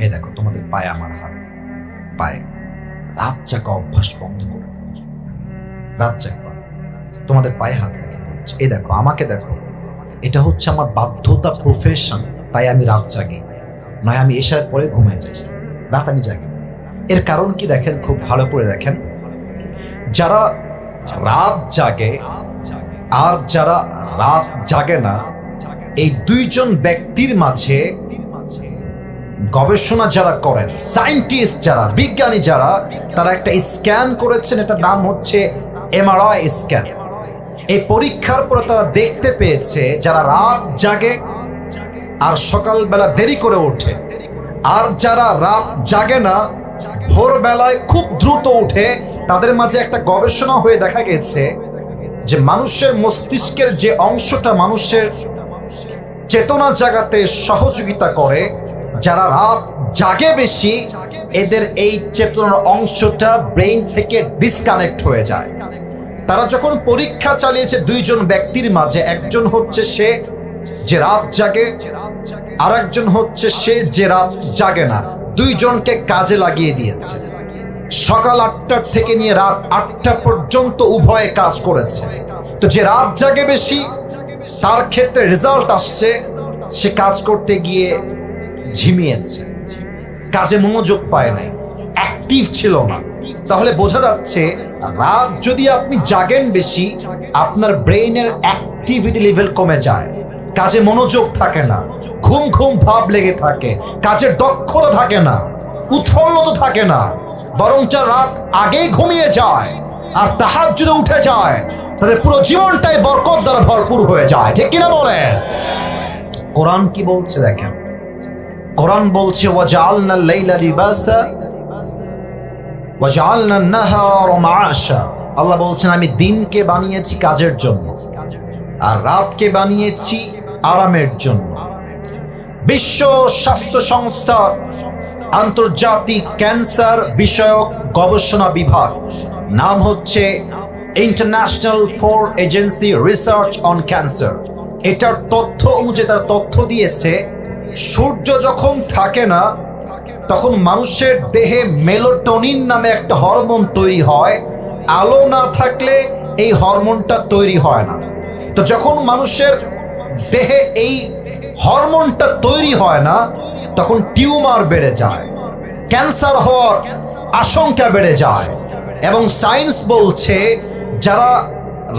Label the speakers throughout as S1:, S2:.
S1: এই দেখো, তোমাদের পায়ে আমার হাত। পায়ে। রাত জাগা অভ্যাস বন্ধ করো রাত জাগবা তোমাদের পায়ে হাত রেখে এই দেখো, আমাকে দেখো। এটা হচ্ছে আমার বাধ্যতা প্রফেশন তাই আমি রাত জাগি। নয়, আমি এসার পরে ঘুমাই যাই। রাত আমি জাগি। এর কারণ কি দেখেন, খুব ভালো করে দেখেন। যারা রাত জাগে, আর যারা রাত জাগে না, এই দুইজন ব্যক্তির মাঝে গবেষণা যারা করেন সায়েন্টিস্ট যারা, বিজ্ঞানী যারা, তারা একটা স্ক্যান করেছেন, এটার নাম হচ্ছে এমআরআই স্ক্যান এই পরীক্ষার পরে তারা দেখতে পেয়েছে, যারা রাত জাগে আর সকালবেলা দেরি করে ওঠে। আর যারা রাত জাগে না, ভোরবেলায় খুব দ্রুত উঠে, তাদের মাঝে একটা গবেষণা হয়ে দেখা গেছে যে মানুষের মস্তিষ্কের যে অংশটা মানুষের চেতনা জাগাতে সহযোগিতা করে যারা রাত জাগে বেশি, এদের এই চেতনার অংশটা ব্রেইন থেকে ডিসকানেক্ট হয়ে যায়। তারা যখন পরীক্ষা চালিয়েছে দুইজন ব্যক্তির মাঝে, একজন হচ্ছে সে যে রাত জাগে আর একজন হচ্ছে সে যে রাত জাগে না, দুইজনকে কাজে লাগিয়ে দিয়েছে। সকাল আটটার থেকে নিয়ে রাত আটটা পর্যন্ত উভয়ে কাজ করেছে। তো যে রাত জাগে বেশি, তার ক্ষেত্রে রেজাল্ট আসছে, সে কাজ করতে গিয়ে ঝিমিয়েছে। কাজে মনোযোগ পায় নাই অ্যাক্টিভ ছিল না। তাহলে বোঝা যাচ্ছে, রাত যদি আপনি জাগেন বেশি, আপনার ব্রেইনের অ্যাক্টিভিটি লেভেল কমে যায়। কাজে মনোযোগ থাকে না, ঘুম ঘুম ভাব লেগে থাকে কাজের দক্ষতা থাকে না, উৎফুল্লতা থাকে না বরং যা রাত আগেই ঘুমিয়ে যায়, আর তাহার যদি উঠে যায় তাদের পুরো জীবনটাই বরকত দ্বারা ভরপুর হয়ে যায়। ঠিক কিনা বলেন? কোরআন কি বলছে দেখেন? কোরআন বলছে আল্লাহ বলছেন, আমি দিনকে বানিয়েছি কাজের জন্য আর রাতকে বানিয়েছি আরামের জন্য। বিশ্ব স্বাস্থ্য সংস্থা আন্তর্জাতিক ক্যান্সার বিষয়ক গবেষণা বিভাগ, নাম হচ্ছে international for agency research on cancer. এটার তথ্য অনুযায়ী তারা তথ্য দিয়েছে সূর্য যখন থাকে না, তখন মানুষের দেহে মেলোটোনিন নামে একটা হরমোন তৈরি হয়। আলো না থাকলে এই হরমোনটা তৈরি হয় না। তো যখন মানুষের দেহে এই হরমোনটা তৈরি হয় না, তখন টিউমার বেড়ে যায়, ক্যান্সার হওয়ার আশঙ্কা বেড়ে যায়। এবং সায়েন্স বলছে, যারা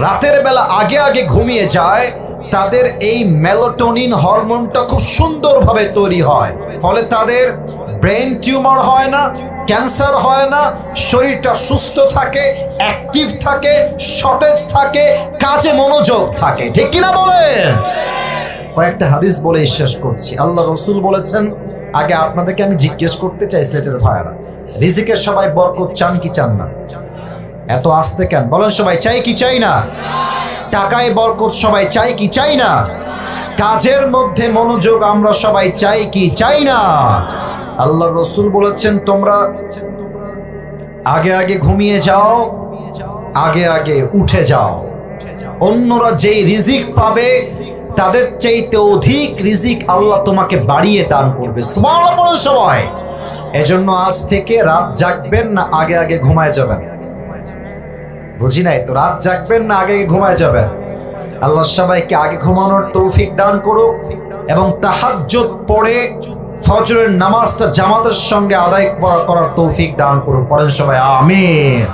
S1: রাতের বেলা আগে আগে ঘুমিয়ে যায় তাদের এই মেলোটোনিন হরমোনটা খুব সুন্দরভাবে তৈরি হয়। ফলে তাদের ব্রেন টিউমার হয় না, ক্যান্সার হয় না, শরীরটা সুস্থ থাকে, অ্যাক্টিভ থাকে সতেজ থাকে, কাজে মনোযোগ থাকে। ঠিক কিনা বলেন? কয়েকটা হাদিস বলে শেষ করছি। আল্লাহ রসুল বলেছেন, আগে আপনাদেরকে আমি জিজ্ঞেস করতে চাই সিলেটের ভাইয়ারা, রিজিকের সবাই বরকত চান কি চান না? এত আসতে কেন? বলেন সবাই, চাই কি চাই না? টাকায় বরকত সবাই চাই কি চাই না? কাজের মধ্যে মনোযোগ আমরা সবাই চাই কি চাই না? আল্লাহ রসুল বলেছেন, তোমরা আগে আগে ঘুমিয়ে যাও, আগে আগে উঠে যাও। অন্যরা যেই রিজিক পাবে, তাদের চাইতে অধিক রিজিক আল্লাহ তোমাকে বাড়িয়ে দান করবে। সবাই। এজন্য আজ থেকে রাত জাগবেন না, আগে আগে ঘুমায় যাবেন। বুঝি নাই? তো রাত জাগবেন না, আগে ঘুমায় যাবেন। আল্লাহ সবাইকে আগে ঘুমানোর তৌফিক দান করুক এবং তাহাজ্জত পড়ে ফজরের নামাজটা জামাতের সঙ্গে আদায় করা- করার তৌফিক দান করুক। পরের সবাই, আমিন।